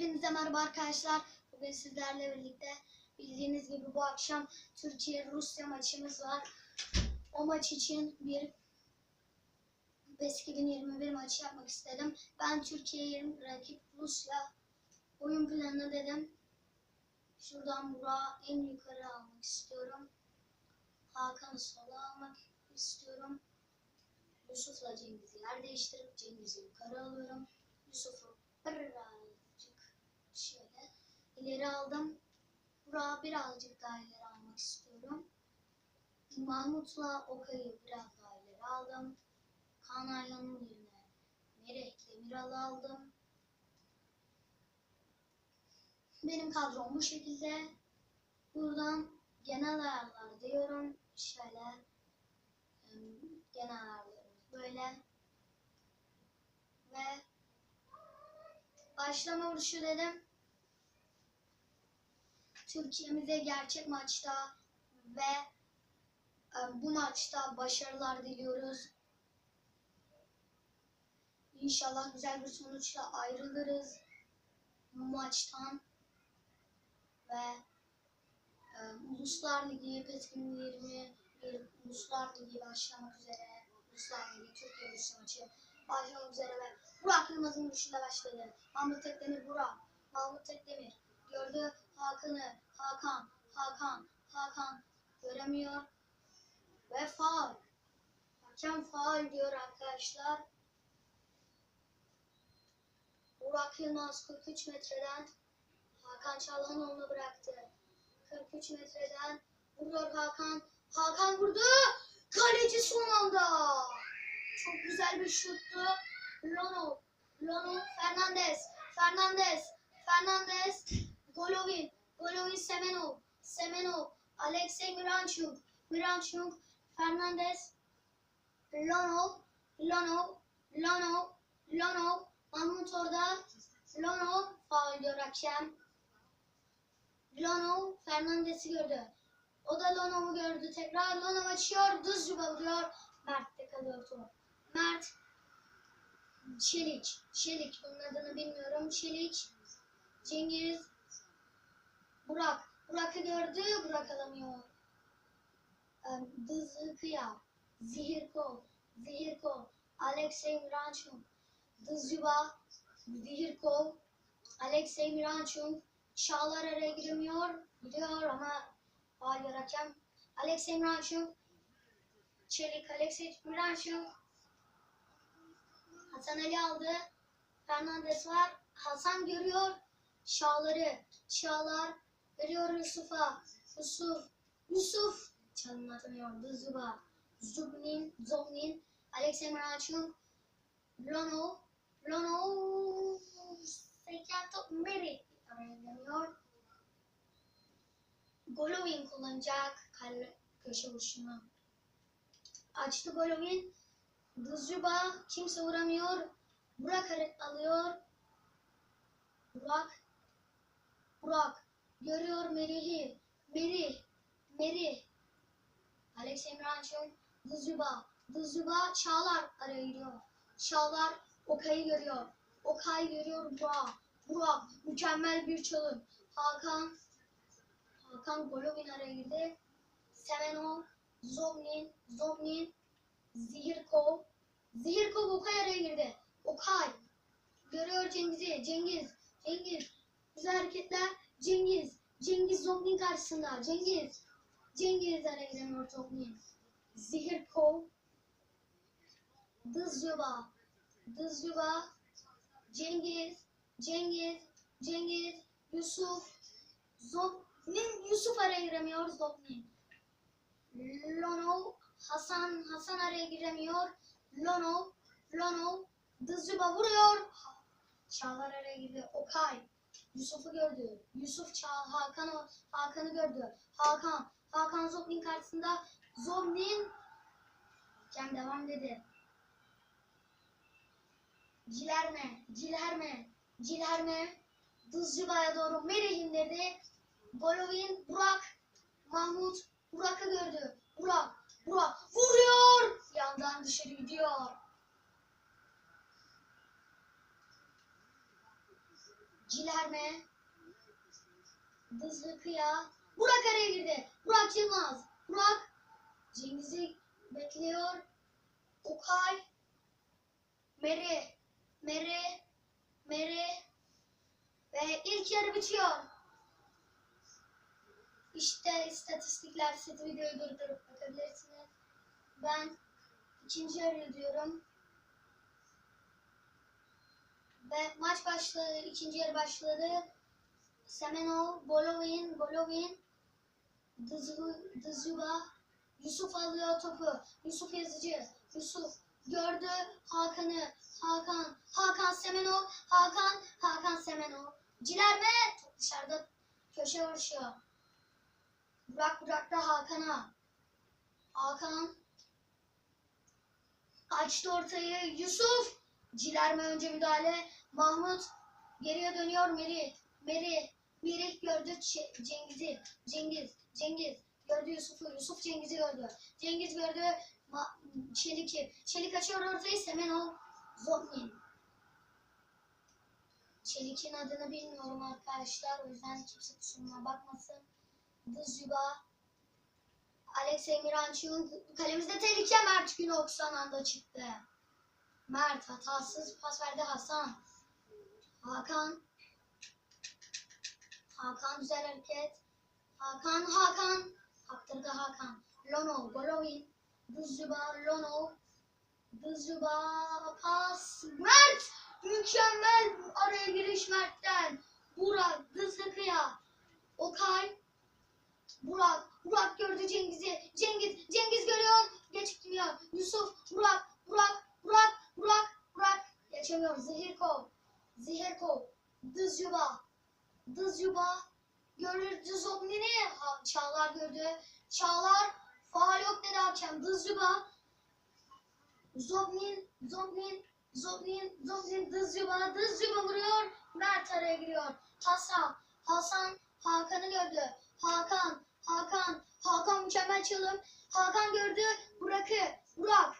Hepinize merhaba arkadaşlar. Bugün sizlerle birlikte bildiğiniz gibi bu akşam Türkiye-Rusya maçımız var. O maç için bir PES 2021 maçı yapmak istedim. Ben Türkiye'ye rakip Rusya oyun planı dedim. Şuradan Burak'ı en yukarı almak istiyorum. Hakan'ı sola almak istiyorum. Yusuf'la Cengiz'i yer değiştirip Cengiz'i yukarı alıyorum. Yusuf'u birazcık şöyle ileri aldım. Burak'ı birazcık daha ileri almak istiyorum. Mahmut'la Okay'ı biraz daha ileri aldım. Kaan Ayhan'ın yerine Merih Demiral'ı aldım. Benim kadrom bu şekilde. Buradan genel ayarlar diyorum. Şöyle genel ayarlarımız böyle. Ve başlama vuruşu dedim. Türkiye'mize gerçek maçta ve e, bu maçta başarılar diliyoruz. İnşallah güzel bir sonuçla ayrılırız bu maçtan ve e, Uluslar Ligi PES 2020 bir Uluslar Ligi başlamak üzere. Uluslar Ligi Türkiye Rusya maçı başlamak üzere ve Burak Yılmaz'ın vuruşuyla başladı. Mahmut Tekdemir Burak. Mahmut Tekdemir gördü Hakan'ı. Hakan, Hakan, Hakan göremiyor. Ve faul. Hakem faul diyor arkadaşlar. Burak Yılmaz 43 metreden Hakan Çalhanoğlu'nu bıraktı. 43 metreden vuruyor Hakan. Hakan vurdu. Kaleci son anda. Çok güzel bir şuttu. Lono, Lono, Fernandez, Fernandez, Fernandez, Golovin, Golovin Semenov, Semenov, Alexey Miranchuk, Miranchuk, Fernandez, Lonov, Lonov, Lonov, Lonov, Mahmut orada, Lonov, faul diyor hakem. Lonov Fernandes'i gördü. O da Lonov'u gördü. Tekrar Lonov açıyor. Düzcüba vuruyor. Mert'te kalıyor top. Mert Çelik. Çelik. Bunun adını bilmiyorum. Çelik. Cengiz. Burak. Burak'ı gördü. Burak alamıyor. Dızıkıya. Zihirkol. Zihirkol. Alexey Miranchuk. Dızcıba. Zihirkol. Alexey Miranchuk. Çağlar araya giremiyor. Gidiyor ama hayır hakem. Alexey Miranchuk. Çelik Alexey Miranchuk. Hasan Ali aldı. Fernandes var. Hasan görüyor. Çağlar'ı. Çağlar veriyor Yusuf'a. Yusuf. Yusuf. Çalım atamıyor. Zuba. Zubnin. Zobnin. Alexey Miranchuk. Lono. Lono. Sekato Meri. Giremiyor. Golovin kullanacak. Kale, köşe vuruşunu. Açtı Golovin. Dızcıba kimse vuramıyor. Burak alıyor. Burak. Burak. Görüyor Merih'i. Merih. Merih. Alex Emranç'ın Dızcıba. Dızcıba Çağlar araya giriyor. Çağlar Okay'ı görüyor. Okay görüyor Burak. Burak mükemmel bir çalım. Hakan. Hakan Golovin araya girdi. Semenov. Zomnin. Zomnin. Zihirkov. Zihirkov Okay araya girdi. Okay. Görüyor Cengiz'i. Cengiz. Cengiz. Güzel hareketler. Cengiz. Cengiz Zomnin karşısında. Cengiz. Cengiz araya giremiyor Zomnin. Zihirkov. Dızcıba. Dızcıba. Cengiz. Cengiz. Cengiz. Yusuf. Zomnin. Yusuf araya giremiyor Zomnin. Lonov. Hasan. Hasan araya giremiyor. Lonov. Lonov. Dızcıba vuruyor. Çağlar araya girdi. Okay. Yusuf'u gördü. Yusuf Çağ Hakan'ı Hakan'ı gördü. Hakan. Hakan Zobnin karşısında. Zobnin Hakem devam dedi. Cilerme. Cilerme. Cilerme. Dızcıba'ya doğru Merih indirdi. Golovin. Burak. Mahmut. Burak'ı gördü. Burak. Burak. Vuruyor. Yandan dışarı gidiyor. Cilerme. Dızlı Kıya. Burak araya girdi. Burak Yılmaz. Burak Cengiz'i bekliyor. Okay. Meri. Meri. Meri. Ve ilk yarı bitiyor. İşte istatistikler siz videoyu durdurup bakabilirsiniz. Ben ikinci yarı diyorum. Ve maç başladı, ikinci yarı başladı. Semenov, Golovin, Golovin, Dızıba, Yusuf alıyor topu. Yusuf yazıcı, Yusuf gördü Hakan'ı. Hakan, Hakan Semenov, Hakan, Hakan Semenov. Cilerme top dışarıda köşe vuruşuyor. Burak Burak da Hakan'a. Hakan açtı ortayı. Yusuf. Cilerme önce müdahale. Mahmut geriye dönüyor Merih. Merih. Merih gördü Cengiz'i. Cengiz. Cengiz. Gördü Yusuf'u. Yusuf Cengiz'i gördü. Cengiz gördü Çelik'i. Çelik açıyor ortayı. Semenov. Zobnin. Çelik'in adını bilmiyorum arkadaşlar. O yüzden kimse kusuruma bakmasın. Dızcıba. Alexey Miranchuk. Kalemizde tehlike Mert Günok son anda çıktı. Mert hatasız pas verdi Hasan. Hakan. Hakan güzel hareket. Hakan Hakan. Kaptırdı Hakan. Lono Golovin. Dızcıba Lono. Dızcıba pas. Mert. Mükemmel araya giriş Mert'ten. Burak Dızlı Kıya. Okay. Burak, Burak gördü Cengiz'i. Cengiz, Cengiz görüyor. Geçmiyor. Yusuf, Burak, Burak, Burak, Burak, Burak. Geçemiyor. Zihirkov, Zihirkov. Dızcıba, Dızcıba. Görür Zobnin'i. Ha, Çağlar gördü. Çağlar. Faal yok dedi hakem. Dızcıba. Zobnin, Zobnin, Zobnin, Zobnin, Dızcıba. Dızcıba vuruyor. Mert araya giriyor. Hasan, Hasan Hakan'ı gördü. Hakan, Hakan, Hakan mükemmel çalım. Hakan gördü Burak'ı. Burak.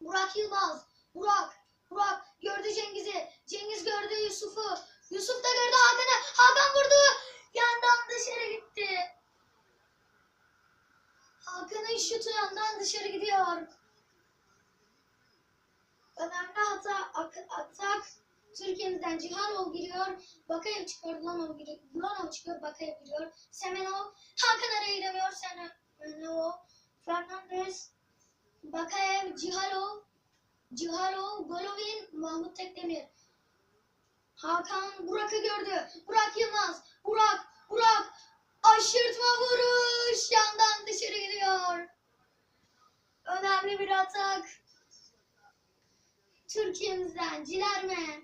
Burak Yılmaz. Burak. Burak gördü Cengiz'i. Cengiz gördü Yusuf'u. Yusuf da gördü Hakan'ı. Hakan vurdu. Yandan dışarı gitti. Hakan'ın şutu yandan dışarı gidiyor. Önemli hata ak- atak. Türkiye'mizden Cihanov giriyor. Bakayev çıkıyor. Lanov giriyor. Lanov çıkıyor. Bakayev giriyor. Semenov. Hakan araya giremiyor. Semenov. Fernandez. Bakayev. Cihalov. Cihalov. Golovin. Mahmut Tekdemir. Hakan Burak'ı gördü. Burak Yılmaz. Burak. Burak. Aşırtma vuruş. Yandan dışarı gidiyor. Önemli bir atak. Türkiye'mizden Cilerme.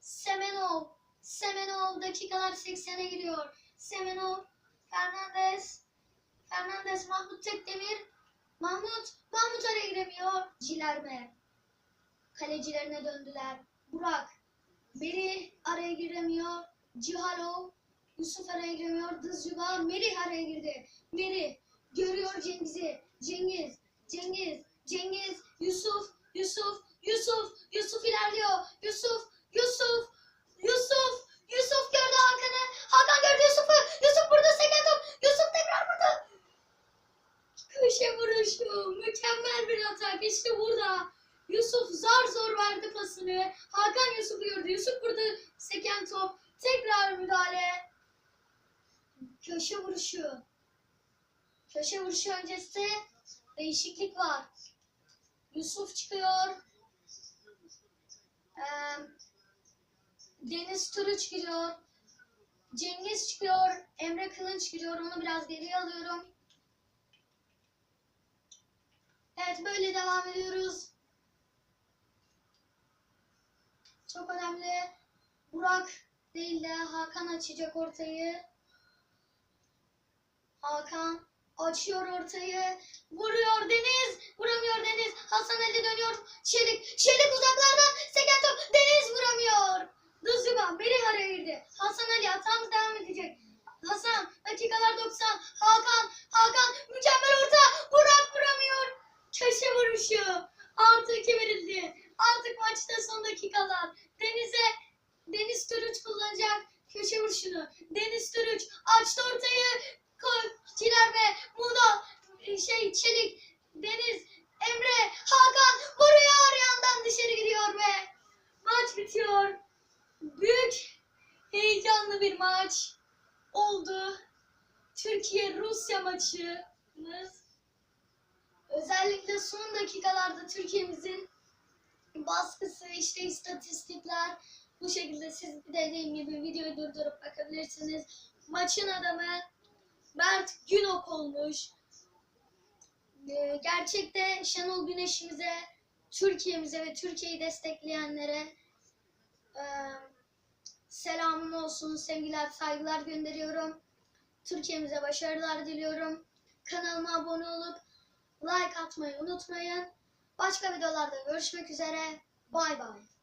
Semenov. Semenov dakikalar 80'e giriyor. Semenov. Fernandez. Fernandez Mahmut Tekdemir. Mahmut. Mahmut araya giremiyor. Cilerme. Kalecilerine döndüler. Burak. Beri araya giremiyor. Cihalov. Yusuf araya giremiyor. Dızcıba. Merih araya girdi. Merih. Görüyor Cengiz'i. Cengiz. Cengiz. Cengiz. Yusuf. Yusuf. Yusuf. Yusuf ilerliyor. Yusuf. Yusuf. Yusuf. Yusuf gördü Hakan'ı. Hakan gördü Yusuf'u. Yusuf burada seken top. Yusuf tekrar burada. Köşe vuruşu. Mükemmel bir atak. İşte burada. Yusuf zar zor verdi pasını. Hakan Yusuf'u gördü. Yusuf burada seken top. Tekrar müdahale. Köşe vuruşu. Köşe vuruşu öncesi değişiklik var. Yusuf çıkıyor. Ee, Deniz Turu çıkıyor. Cengiz çıkıyor. Emre Kılınç giriyor. Onu biraz geriye alıyorum. Evet böyle devam ediyoruz. Çok önemli. Burak değil de Hakan açacak ortayı. Hakan açıyor ortayı. Vuruyor Deniz. Vuramıyor Deniz. Hasan Ali dönüyor. Çelik. Çelik uzaklardan. Seken top. Deniz vuramıyor. Dızcıban biri araya girdi. Hasan Ali hatamız devam edecek. Hasan dakikalar 90. Hakan. Hakan mükemmel orta. Burak vuramıyor. Köşe vuruşu. Artı 2 verildi. Artık maçta son dakikalar. Deniz'e Deniz Türüç vuruşunu. Deniz Türüç açtı ortayı. Koçiler ve Muda şey Çelik Deniz Emre Hakan vuruyor yandan dışarı gidiyor ve maç bitiyor. Büyük heyecanlı bir maç oldu. Türkiye Rusya maçımız özellikle son dakikalarda Türkiye'mizin baskısı işte istatistikler bu şekilde siz dediğim gibi videoyu durdurup bakabilirsiniz. Maçın adamı Mert Günok olmuş. Ee, gerçekte Şenol Güneş'imize, Türkiye'mize ve Türkiye'yi destekleyenlere e, selamım olsun, sevgiler, saygılar gönderiyorum. Türkiye'mize başarılar diliyorum. Kanalıma abone olup like atmayı unutmayın. Başka videolarda görüşmek üzere. Bay bay.